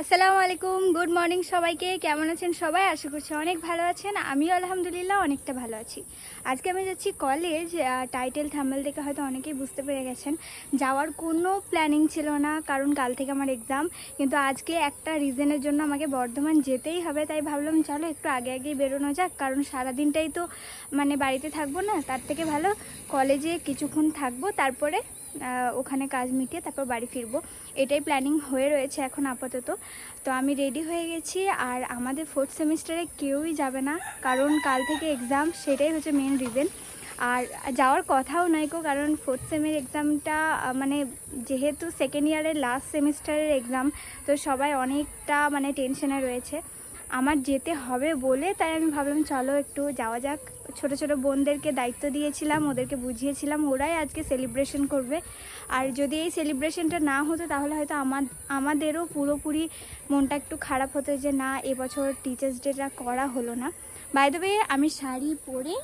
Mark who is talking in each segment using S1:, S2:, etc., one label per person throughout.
S1: আসসালামু আলাইকুম, good morning সবাইকে। কেমন আছেন সবাই? আশা করছি অনেক ভালো আছেন। আমিও আলহামদুলিল্লাহ অনেকটা ভালো আছি। আজকে আমি যাচ্ছি কলেজ টাইটেল থাম্বেল দেখে হয়তো অনেকেই বুঝতে পেরে গেছেন। যাওয়ার কোনো প্ল্যানিং ছিল না, কারণ কাল থেকে আমার এক্সাম কিন্তু আজকে একটা রিজনের জন্য আমাকে বর্ধমান যেতেই হবে, তাই ভাবলাম, চলো একটু আগে আগে বেরোনো যাক। কারণ সারাদিনটাই তো মানে বাড়িতে থাকব না, তার থেকে ভালো কলেজে কিছুক্ষণ থাকব, তারপরে ওখানে কাজ মিটিয়ে তারপর বাড়ি ফিরবো। এটাই প্ল্যানিং হয়ে রয়েছে এখন আপাতত। তো আমি রেডি হয়ে গেছি আর আমাদের ফোর্থ সেমিস্টারে কেউই যাবে না, কারণ কাল থেকে এক্সাম সেটাই হচ্ছে মেন রিজন আর যাওয়ার কথাও নয় কো কারণ ফোর্থ সেমের এক্সামটা মানে যেহেতু সেকেন্ড ইয়ারের লাস্ট সেমিস্টারের এক্সাম তো সবাই অনেকটা মানে টেনশনে রয়েছে। আমার যেতে হবে বলে তাই আমি ভাবলাম, চলো একটু যাওয়া যাক। ছোট ছোট বোনদেরকে দায়িত্ব দিয়েছিলাম, ওদেরকে বুঝিয়েছিলাম, ওরাই আজকে সেলিব্রেশন করবে। আর যদি এই সেলিব্রেশনটা না হতো, তাহলে হয়তো আমার, আমাদেরও পুরোপুরি মনটা একটু খারাপ হতো যে, না, এবছর টিচার্স ডেটা করা হলো না। বাই দ্য ওয়ে আমি শাড়ি পরে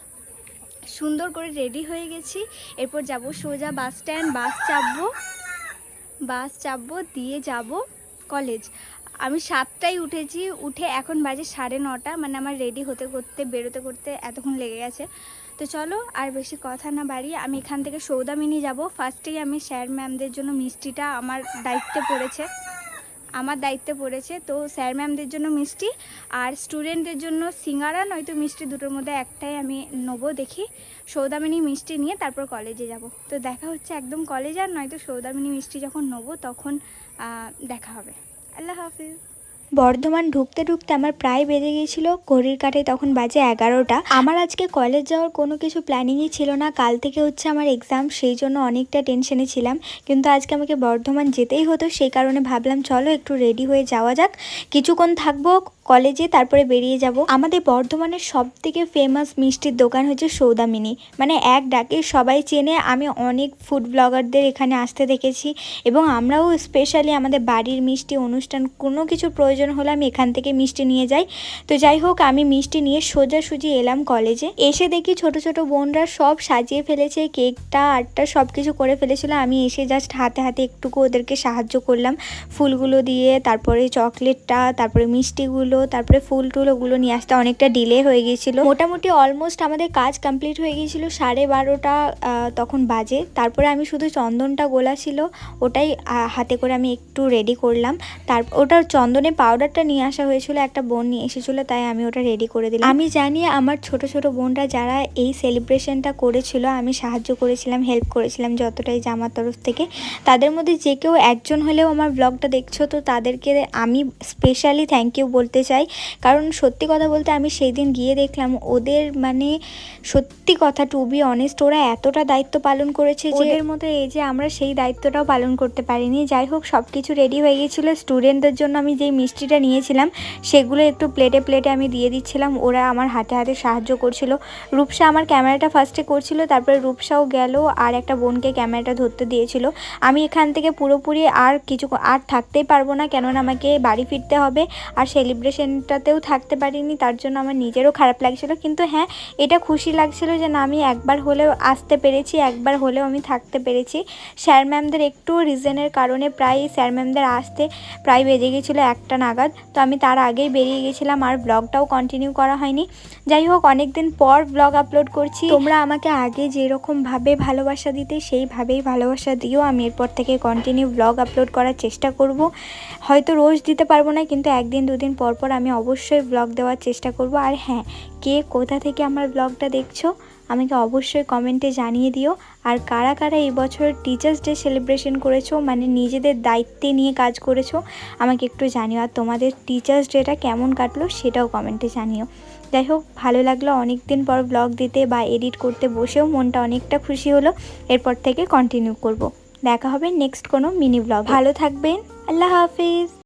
S1: সুন্দর করে রেডি হয়ে গেছি। এরপর যাব সোজা বাস স্ট্যান্ড বাস চাপবো বাস চাপবো, দিয়ে যাব কলেজ আমি সাতটায় উঠেছি, উঠে এখন বাজে সাড়ে নটা মানে আমার রেডি হতে করতে, বেরোতে করতে এতক্ষণ লেগে গেছে। তো চলো, আর বেশি কথা না বাড়িয়ে, আমি এখান থেকে সৌদামিনি যাব। ফার্স্টেই আমি স্যার ম্যামদের জন্য মিষ্টিটা আমার দায়িত্বে পড়েছে। আমার দায়িত্বে পড়েছে, তো স্যার ম্যামদের জন্য মিষ্টি, আর স্টুডেন্টদের জন্য সিঙ্গারা, নয়তো মিষ্টি দুটোর মধ্যে একটাই আমি নেব দেখি। সৌদামিনী মিষ্টি নিয়ে তারপর কলেজে যাব। তো দেখা হচ্ছে একদম কলেজ আর নয়তো সৌদামিনী মিষ্টি যখন নেব, তখন দেখা হবে। আল্লাহ হাফিজ।
S2: বর্ধমান ঢুকতে ঢুকতে আমার প্রায় বেজে গিয়েছিল, ঘড়ির কাটে তখন বাজে এগারোটা। আমার আজকে কলেজ যাওয়ার কোনো কিছু প্ল্যানিংই ছিল না, কাল থেকে হচ্ছে আমার এক্সাম সেই জন্য অনেকটা টেনশনে ছিলাম। কিন্তু আজকে আমাকে বর্ধমান যেতেই হতো, সেই কারণে ভাবলাম, চলো একটু রেডি হয়ে যাওয়া যাক। কিছুক্ষণ থাকব কলেজে তারপরে বেরিয়ে যাব। আমাদের বর্ধমানের সব থেকে ফেমাস মিষ্টির দোকান হচ্ছে সৌদামিনী। মানে এক ডাকে সবাই চেনে, আমি অনেক ফুড ব্লগারদের এখানে আসতে দেখেছি এবং আমরাও স্পেশালি আমাদের বাড়ির মিষ্টি অনুষ্ঠান, কোনো কিছু প্রয়োজন হলে আমি এখান থেকে মিষ্টি নিয়ে যাই। তো যাই হোক, আমি মিষ্টি নিয়ে সোজাসুজি এলাম কলেজে। এসে দেখি ছোট ছোট বোনরা সব সাজিয়ে ফেলেছে, কেকটা, আটটা সব কিছু করে ফেলেছিল। আমি এসে জাস্ট হাতে হাতে একটুকু ওদেরকে সাহায্য করলাম। ফুলগুলো দিয়ে, তারপরে চকলেটটা, তারপরে মিষ্টিগুলো তারপরে ফুল টুল ওগুলো নিয়ে আসতে অনেকটা ডিলে হয়ে গিয়েছিল। মোটামুটি অলমোস্ট আমাদের কাজ কমপ্লিট হয়ে গিয়েছিল সাড়ে বারোটা তখন বাজে। তারপরে আমি শুধু চন্দনটা গোলা ছিল, ওটাই হাতে করে আমি একটু রেডি করলাম। তার, ওটা চন্দনে পাউডারটা নিয়ে আসা হয়েছিল, একটা বোন নিয়ে এসেছিল, তাই আমি ওটা রেডি করে দিলাম। আমি জানি আমার ছোট ছোট বোনরা যারা এই সেলিব্রেশনটা করেছিল, আমি সাহায্য করেছিলাম হেল্প করেছিলাম যতটাই জামার তরফ থেকে। তাদের মধ্যে যে কেউ একজন হলেও আমার ব্লগটা দেখছ, তো তাদেরকে আমি স্পেশালি থ্যাংক ইউ বলতে চাই। কারণ সত্যি কথা বলতে আমি সেই দিন গিয়ে দেখলাম, ওদের মানে সত্যি কথা টু বি অনেস্ট ওরা এতটা দায়িত্ব পালন করেছে যে এর মতো এই যে আমরা সেই দায়িত্বটাও পালন করতে পারিনি। যাই হোক সব কিছু রেডি হয়ে গিয়েছিল। স্টুডেন্টদের জন্য আমি যেই মিষ্টিটা নিয়েছিলাম, সেগুলো একটু প্লেটে প্লেটে আমি দিয়ে দিচ্ছিলাম। ওরা আমার হাতে হাতে সাহায্য করছিল। রূপসা আমার ক্যামেরাটা ফার্স্টে করছিল, তারপরে রূপসাও গেল আর একটা বোনকে ক্যামেরাটা ধরতে দিয়েছিল। আমি এখান থেকে পুরোপুরি আর কিছু, আর থাকতেই পারব না, কেননা আমাকে বাড়ি ফিরতে হবে। আর সেলিব্রেশনটাতেও থাকতে পারিনি, তার জন্য আমার নিজেরও খারাপ লাগছিল। কিন্তু হ্যাঁ এটা খুশি লাগছিল যে না, আমি একবার হলেও আসতে পেরেছি, একবার হলেও আমি থাকতে পেরেছি। স্যার ম্যামদের একটু রিজনের কারণে প্রায় স্যার ম্যামদের আসতে প্রায় বেজে গেছিল একটা নাগাদ। তো আমি তার আগেই বেরিয়ে গেছিলাম, আর ব্লগটাও কন্টিনিউ করা হয়নি। যাই হোক অনেক দিন পর ব্লগ আপলোড করছি। তোমরা আমাকে আগে যেরকমভাবে ভালোবাসা দিতে, সেইভাবেই ভালোবাসা দিও। আমি এরপর থেকে কন্টিনিউ ব্লগ আপলোড করার চেষ্টা করব। হয়তো রোজ দিতে পারব না, কিন্তু একদিন, দুদিন পর পর আমি অবশ্যই ব্লগ দেওয়ার চেষ্টা করব। আর হ্যাঁ কে কোথা থেকে আমার ব্লগটা দেখছ, আমাকে অবশ্যই কমেন্টে জানিয়ে দিও। আর কারা কারা এই বছর টিচার্স ডে সেলিব্রেশন করেছ মানে নিজেদের দায়িত্বে নিয়ে কাজ করেছ, আমাকে একটু জানিও। আর তোমাদের টিচার্স ডেটা কেমন কাটলো, সেটাও কমেন্টে জানিও। যাই হোক, ভালো লাগল অনেক দিন পর ব্লগ দিতে বা এডিট করতে বসেও মনটা অনেকটা খুশি হলো। এরপর থেকে কন্টিনিউ করব। দেখা হবে নেক্সট কোনো মিনি ব্লগ ভালো থাকবেন, আল্লাহ হাফিজ।